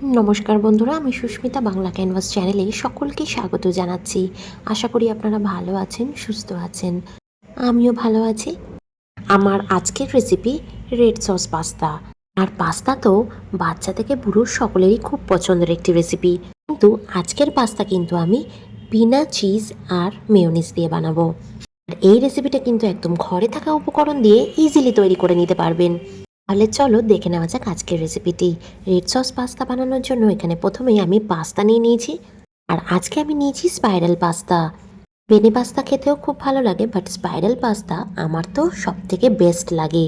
নমস্কার বন্ধুরা, আমি সুস্মিতা বাংলা ক্যানভাস চ্যানেলে সকলকে স্বাগত জানাচ্ছি। আশা করি আপনারা ভালো আছেন, সুস্থ আছেন। আমিও ভালো আছি। আমার আজকের রেসিপি রেড সস পাস্তা আর পাস্তা তো বাচ্চা থেকে বুড়ো সকলেরই খুব পছন্দের একটি রেসিপি কিন্তু আজকের পাস্তা কিন্তু আমি বিনা চিজ আর মেয়োনিজ দিয়ে বানাবো। আর এই রেসিপিটা কিন্তু একদম ঘরে থাকা উপকরণ দিয়ে ইজিলি তৈরি করে নিতে পারবেন। তাহলে চলো দেখে নেওয়া যাক আজকের রেসিপিটি রেড সস পাস্তা বানানোর জন্য এখানে প্রথমেই আমি পাস্তা নিয়ে নিয়েছি। আর আজকে আমি নিয়েছি স্পাইরাল পাস্তা পেনে পাস্তা খেতেও খুব ভালো লাগে বাট স্পাইরাল পাস্তা আমার তো সব থেকে বেস্ট লাগে।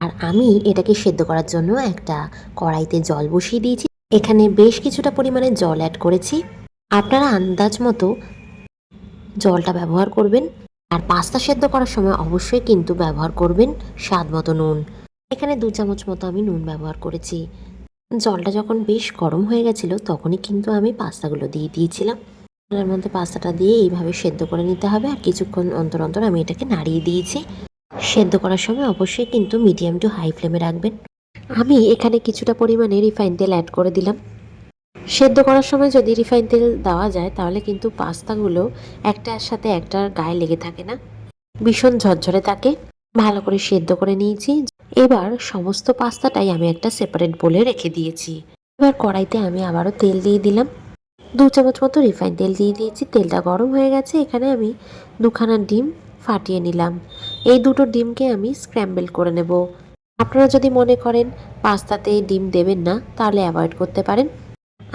আর আমি এটাকে সেদ্ধ করার জন্য একটা কড়াইতে জল বসিয়ে দিয়েছি। এখানে বেশ কিছুটা পরিমাণে জল অ্যাড করেছি। আপনারা আন্দাজ মতো জলটা ব্যবহার করবেন। আর পাস্তা সেদ্ধ করার সময় অবশ্যই কিন্তু ব্যবহার করবেন স্বাদ মতো নুন। এখানে দু চামচ মতো আমি নুন ব্যবহার করেছি। জলটা যখন বেশ গরম হয়ে গেছিল, তখনই কিন্তু আমি পাস্তাগুলো দিয়ে দিয়েছিলাম। এর মধ্যে পাস্তাটা দিয়ে এইভাবে সেদ্ধ করে নিতে হবে আর কিছুক্ষণ অন্তর অন্তর আমি এটাকে নাড়িয়ে দিয়েছি। সেদ্ধ করার সময় অবশ্যই কিন্তু মিডিয়াম টু হাই ফ্লেমে রাখবেন। আমি এখানে কিছুটা পরিমাণে রিফাইন তেল অ্যাড করে দিলাম। সেদ্ধ করার সময় যদি রিফাইন তেল দেওয়া যায়, তাহলে কিন্তু পাস্তাগুলো একটার সাথে একটার গায়ে লেগে থাকে না। ভীষণ ঝরঝরে থাকে। ভালো করে সেদ্ধ করে নিয়েছি। এবার সমস্ত পাস্তাটাই আমি একটা সেপারেট বলে রেখে দিয়েছি। এবার কড়াইতে আমি আবারও তেল দিয়ে দিলাম। দু চামচ মতো রিফাইন তেল দিয়ে দিয়েছি। তেলটা গরম হয়ে গেছে। এখানে আমি দুখানা ডিম ফাটিয়ে নিলাম। এই দুটো ডিমকে আমি স্ক্র্যাম্বল করে নেব। আপনারা যদি মনে করেন পাস্তাতে ডিম দেবেন না, তাহলে অ্যাভয়েড করতে পারেন।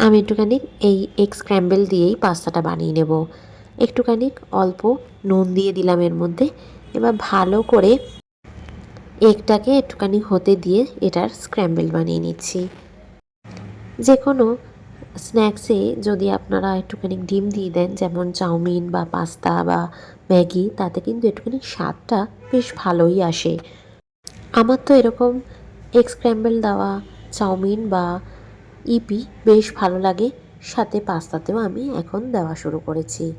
আমি একটুখানি এই এগ স্ক্র্যাম্বল দিয়েই পাস্তাটা বানিয়ে নেব। একটুখানি অল্প নুন দিয়ে দিলাম এর মধ্যে। এবার ভালো করে এগটাকে একটুখানি হতে দিয়ে এটার স্ক্র্যাম্বল বানিয়ে নিচ্ছি। যে কোনো স্ন্যাক্সে যদি আপনারা একটুখানি ডিম দিয়ে দেন, যেমন চাউমিন বা পাস্তা বা ম্যাগি, তাতে কিন্তু একটুখানি স্বাদটা বেশ ভালোই আসে। আমার তো এরকম এগ স্ক্র্যাম্বল দেওয়া, চাউমিন বা ইপি বেশ ভালো লাগে। সাথে পাস্তাতেও আমি এখন দেওয়া শুরু করেছি।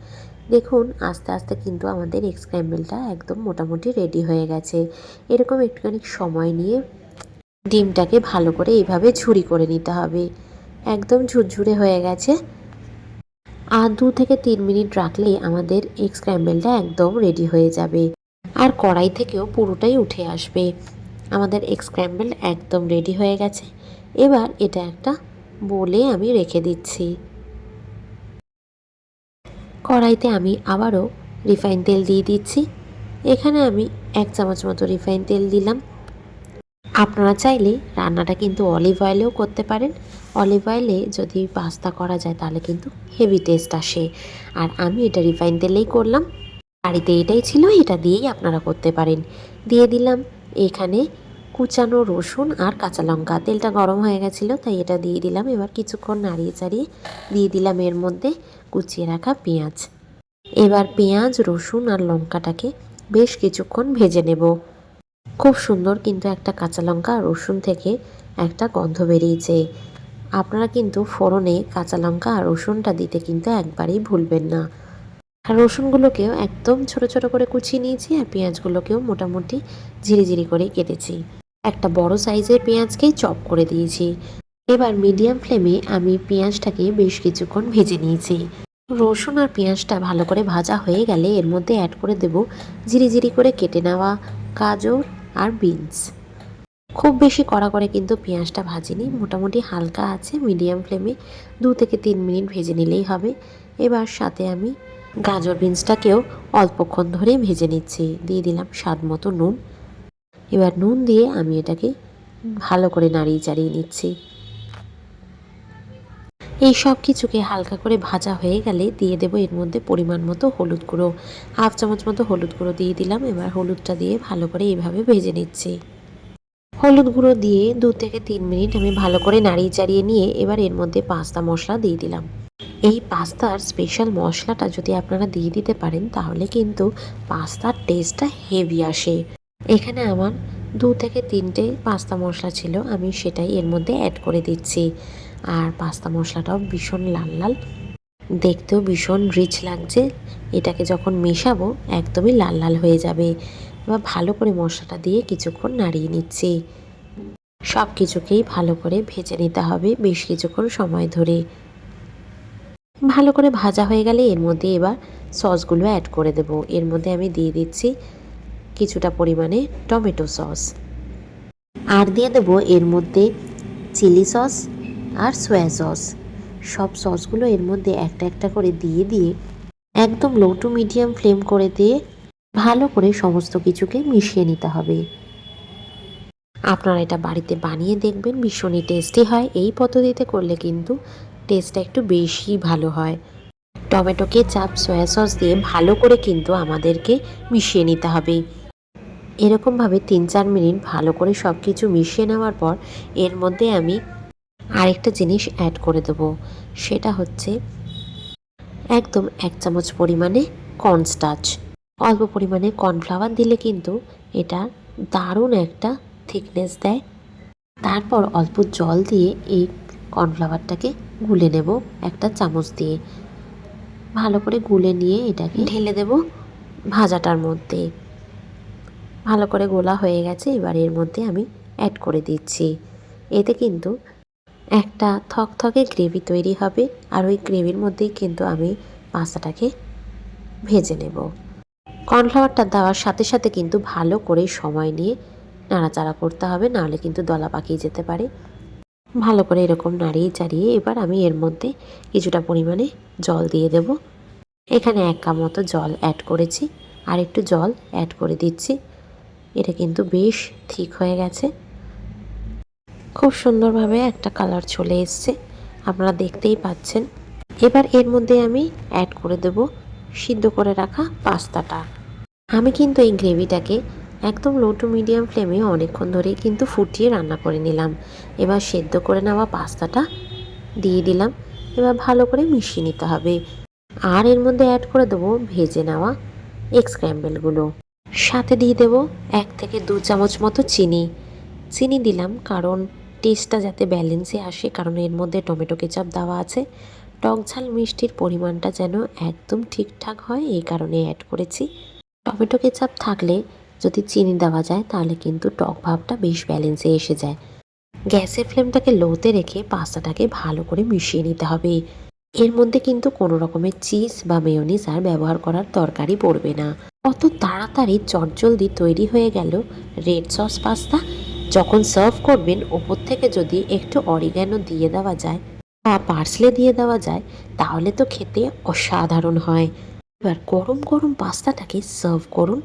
দেখুন, আস্তে আস্তে কিন্তু আমাদের এগ স্ক্র্যাম্বলটা একদম মোটামুটি রেডি হয়ে গেছে। এরকম একটুখানি সময় নিয়ে ডিমটাকে ভালো করে এইভাবে ঝুরি করে নিতে হবে। একদম ঝুরঝুরে হয়ে গেছে। আর দু থেকে তিন মিনিট রাখলেই আমাদের এগ স্ক্র্যাম্বলটা একদম রেডি হয়ে যাবে। আর কড়াই থেকেও পুরোটাই উঠে আসবে। আমাদের এগ স্ক্র্যাম্বল একদম রেডি হয়ে গেছে। এবার এটা একটা বলে আমি রেখে দিচ্ছি। কড়াইতে আমি আবারও রিফাইন তেল দিয়ে দিচ্ছি। এখানে আমি এক চামচ মতো রিফাইন তেল দিলাম। আপনারা চাইলে রান্নাটা কিন্তু অলিভ অয়েলেও করতে পারেন। অলিভ অয়েলে যদি পাস্তা করা যায় তাহলে কিন্তু হেভি টেস্ট আসে। আর আমি এটা রিফাইন তেলেই করলাম। বাড়িতে এটাই ছিল, এটা দিয়েই আপনারা করতে পারেন। দিয়ে দিলাম এখানে কুচানো রসুন আর কাঁচা লঙ্কা। তেলটা গরম হয়ে গেছিল, তাই এটা দিয়ে দিলাম। এবার কিছুক্ষণ নাড়িয়ে চাড়িয়ে দিয়ে দিলাম এর মধ্যে কুচিয়ে রাখা পেঁয়াজ। এবার পেঁয়াজ, রসুন আর লঙ্কাটাকে বেশ কিছুক্ষণ ভেজে নেব। খুব সুন্দর কিন্তু একটা কাঁচা লঙ্কা রসুন থেকে একটা গন্ধ বেরিয়েছে। আপনারা কিন্তু ফোড়নে কাঁচা লঙ্কা আর রসুনটা দিতে কিন্তু একবারেই ভুলবেন না। আর রসুনগুলোকেও একদম ছোট ছোট করে কুচিয়ে নিয়েছি আর পেঁয়াজগুলোকেও মোটামুটি ঝিরিঝিরি করে কেটেছি। একটা বড় সাইজের পেঁয়াজকেই চপ করে দিয়েছি। এবার মিডিয়াম ফ্লেমে আমি পেঁয়াজটাকে বেশ কিছুক্ষণ ভেজে নিয়েছি। রসুন আর পেঁয়াজটা ভালো করে ভাজা হয়ে গেলে এর মধ্যে অ্যাড করে দেব ঝিরিঝিরি করে কেটে নেওয়া গাজর আর বিনস। খুব বেশি কড়া করে কিন্তু পেঁয়াজটা ভাজিনি, মোটামুটি হালকা আছে, মিডিয়াম ফ্লেমে দু থেকে তিন মিনিট ভেজে নিলেই হবে। এবার সাথে আমি গাজর বিনসটাকেও অল্পক্ষণ ধরে ভেজে নিচ্ছি, দিয়ে দিলাম স্বাদ মতো নুন। এবার নুন দিয়ে আমি এটাকে ভালো করে নাড়িয়ে চাড়িয়ে নিচ্ছি। এই সব কিছুকে হালকা করে ভাজা হয়ে গেলে দিয়ে দেবো এর মধ্যে পরিমাণ মতো হলুদ গুঁড়ো। হাফ চামচ মতো হলুদ গুঁড়ো দিয়ে দিলাম, এবার হলুদটা দিয়ে ভালো করে এইভাবে ভেজে নিচ্ছি। হলুদ গুঁড়ো দিয়ে দু থেকে তিন মিনিট আমি ভালো করে নাড়িয়ে চাড়িয়ে নিয়ে এবার এর মধ্যে পাস্তা মশলা দিয়ে দিলাম। এই পাস্তার স্পেশাল মশলাটা যদি আপনারা দিয়ে দিতে পারেন, তাহলে কিন্তু পাস্তার টেস্টটা হেভি আসে। এখানে আমার দু থেকে তিনটে পাস্তা মশলা ছিল, আমি সেটাই এর মধ্যে অ্যাড করে দিচ্ছি। আর পাস্তা মশলাটাও ভীষণ লাল লাল, দেখতেও ভীষণ রিচ লাগছে। এটাকে যখন মেশাবো, একদমই লাল লাল হয়ে যাবে। এবার ভালো করে মশলাটা দিয়ে কিছুক্ষণ নাড়িয়ে নিচ্ছি। সব কিছুকেই ভালো করে ভেজে নিতে হবে বেশ কিছুক্ষণ সময় ধরে। ভালো করে ভাজা হয়ে গেলে এর মধ্যে এবার সসগুলো অ্যাড করে দেব। এর মধ্যে আমি দিয়ে দিচ্ছি কিছুটা পরিমাণে টমেটো সস। আর দিয়ে দেবো এর মধ্যে চিলি সস আর সয়া সস। সব সসগুলো এর মধ্যে একটা একটা করে দিয়ে দিয়ে একদম লো টু মিডিয়াম ফ্লেম করে দিয়ে ভালো করে সমস্ত কিছুকে মিশিয়ে নিতে হবে। আপনারা এটা বাড়িতে বানিয়ে দেখবেন, ভীষণই টেস্টি হয়। এই পদ্ধতিতে করলে কিন্তু টেস্টটা একটু বেশি ভালো হয়। টমেটোকে চাপ সয়া সস দিয়ে ভালো করে কিন্তু আমাদেরকে মিশিয়ে নিতে হবে। এরকমভাবে তিন চার মিনিট ভালো করে সব কিছু মিশিয়ে নেওয়ার পর এর মধ্যে আমি আরেকটা জিনিস অ্যাড করে দেবো। সেটা হচ্ছে একদম এক চামচ পরিমাণে কর্নস্টার্চ অল্প পরিমাণে কর্নফ্লাওয়ার দিলে কিন্তু এটা দারুণ একটা থিকনেস দেয়। তারপর অল্প জল দিয়ে এই কর্নফ্লাওয়ারটাকে গুলে নেব একটা চামচ দিয়ে। ভালো করে গুলে নিয়ে এটাকে ঢেলে দেব ভাজাটার মধ্যে। ভালো করে গোলা হয়ে গেছে, এবার এর মধ্যে আমি অ্যাড করে দিচ্ছি। এতে কিন্তু একটা থকথকে গ্রেভি তৈরি হবে, আর ওই গ্রেভির মধ্যেই কিন্তু আমি পাস্তাটাকে ভেজে নেব। কর্নফ্লাওয়ারটা দেওয়ার সাথে সাথে কিন্তু ভালো করে সময় নিয়ে নাড়াচাড়া করতে হবে, নাহলে কিন্তু দলা পাকিয়ে যেতে পারে। ভালো করে এরকম নাড়িয়ে চাড়িয়ে এবার আমি এর মধ্যে কিছুটা পরিমাণে জল দিয়ে দেব। এখানে এক কাপ মতো জল অ্যাড করেছি, আর একটু জল অ্যাড করে দিচ্ছি। এটা কিন্তু বেশ ঠিক হয়ে গেছে। খুব সুন্দরভাবে একটা কালার চলে এসছে, আপনারা দেখতেই পাচ্ছেন। এবার এর মধ্যে আমি অ্যাড করে দেব সিদ্ধ করে রাখা পাস্তাটা। আমি কিন্তু এই গ্রেভিটাকে একদম লো টু মিডিয়াম ফ্লেমে অনেকক্ষণ ধরেই কিন্তু ফুটিয়ে রান্না করে নিলাম। এবার সেদ্ধ করে নেওয়া পাস্তাটা দিয়ে দিলাম। এবার ভালো করে মিশিয়ে নিতে হবে। আর এর মধ্যে অ্যাড করে দেবো ভেজে নেওয়া এগ স্ক্র্যাম্বেলগুলো সাথে দিয়ে দেবো এক থেকে দু চামচ মতো চিনি। চিনি দিলাম কারণ টেস্টটা যাতে ব্যালেন্সে আসে, কারণ এর মধ্যে টমেটো কেচাপ দেওয়া আছে। টক ঝাল মিষ্টির পরিমাণটা যেন একদম ঠিকঠাক হয়, এই কারণে অ্যাড করেছি। টমেটো কেচাপ থাকলে যদি চিনি দেওয়া যায়, তাহলে কিন্তু টক ভাবটা বেশ ব্যালেন্সে এসে যায়। গ্যাসের ফ্লেমটাকে লোতে রেখে পাস্তাটাকে ভালো করে মিশিয়ে নিতে হবে। এর মধ্যে কিন্তু কোনো রকমের চিজ বা মেয়োনিজ আর ব্যবহার করার দরকারই পড়বে না। কত তাড়াতাড়ি চটজলদি তৈরি হয়ে গেল রেড সস পাস্তা। যখন সার্ভ করবেন, ওপর থেকে যদি একটু অরিগ্যানো দিয়ে দেওয়া যায় বা পার্সলে দিয়ে দেওয়া যায়, তাহলে তো খেতে অসাধারণ হয়। এবার গরম গরম পাস্তাটাকে সার্ভ করুন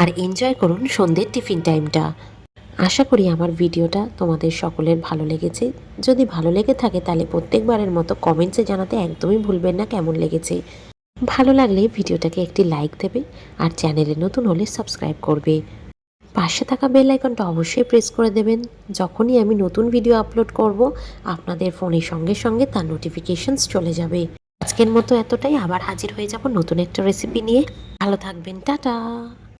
আর এনজয় করুন সন্ধ্যের টিফিন টাইমটা। আশা করি আমার ভিডিওটা তোমাদের সকলের ভালো লেগেছে। যদি ভালো লেগে থাকে, তাহলে প্রত্যেকবারের মতো কমেন্টসে জানাতে একদমই ভুলবেন না, কেমন লেগেছে। ভালো লাগলে ভিডিওটাকে একটি লাইক দেবে আর চ্যানেলে নতুন হলে সাবস্ক্রাইব করবে। পাশে থাকা বেল আইকনটা অবশ্যই প্রেস করে দেবেন। যখনই আমি নতুন ভিডিও আপলোড করব, আপনাদের ফোনের সঙ্গে সঙ্গে তার নোটিফিকেশনস চলে যাবে। আজকের মতো এতটাই। আবার হাজির হয়ে যাব নতুন একটা রেসিপি নিয়ে। ভালো থাকবেন। টাটা!